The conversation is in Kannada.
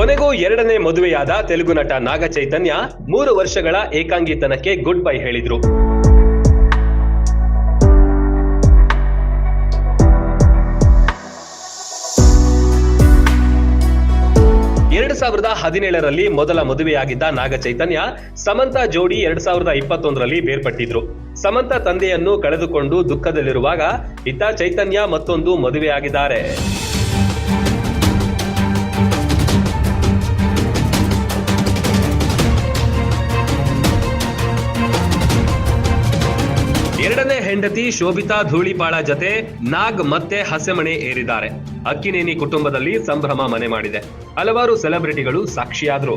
ಕೊನೆಗೂ ಎರಡನೇ ಮದುವೆಯಾದ ತೆಲುಗು ನಟ ನಾಗ ಚೈತನ್ಯ ಮೂರು ವರ್ಷಗಳ ಏಕಾಂಗಿತನಕ್ಕೆ ಗುಡ್ ಬೈ ಹೇಳಿದ್ರು. ಎರಡ್ ಸಾವಿರದ ಹದಿನೇಳರಲ್ಲಿ ಮೊದಲ ಮದುವೆಯಾಗಿದ್ದ ನಾಗ ಚೈತನ್ಯ ಸಮಂತ ಜೋಡಿ ಎರಡ್ ಸಾವಿರದ ಇಪ್ಪತ್ತೊಂದರಲ್ಲಿ ಬೇರ್ಪಟ್ಟಿದ್ರು. ಸಮಂತ ತಂದೆಯನ್ನು ಕಳೆದುಕೊಂಡು ದುಃಖದಲ್ಲಿರುವಾಗ ಇತ್ತ ಚೈತನ್ಯ ಮತ್ತೊಂದು ಮದುವೆಯಾಗಿದ್ದಾರೆ. ಎರಡನೇ ಹೆಂಡತಿ ಶೋಭಿತಾ ಧೂಳಿಪಾಳ ಜತೆ ನಾಗ್ ಮತ್ತೆ ಹಸೆಮಣೆ ಏರಿದ್ದಾರೆ. ಅಕ್ಕಿನೇನಿ ಕುಟುಂಬದಲ್ಲಿ ಸಂಭ್ರಮ ಮನೆ ಮಾಡಿದೆ. ಹಲವಾರು ಸೆಲೆಬ್ರಿಟಿಗಳು ಸಾಕ್ಷಿಯಾದ್ರು.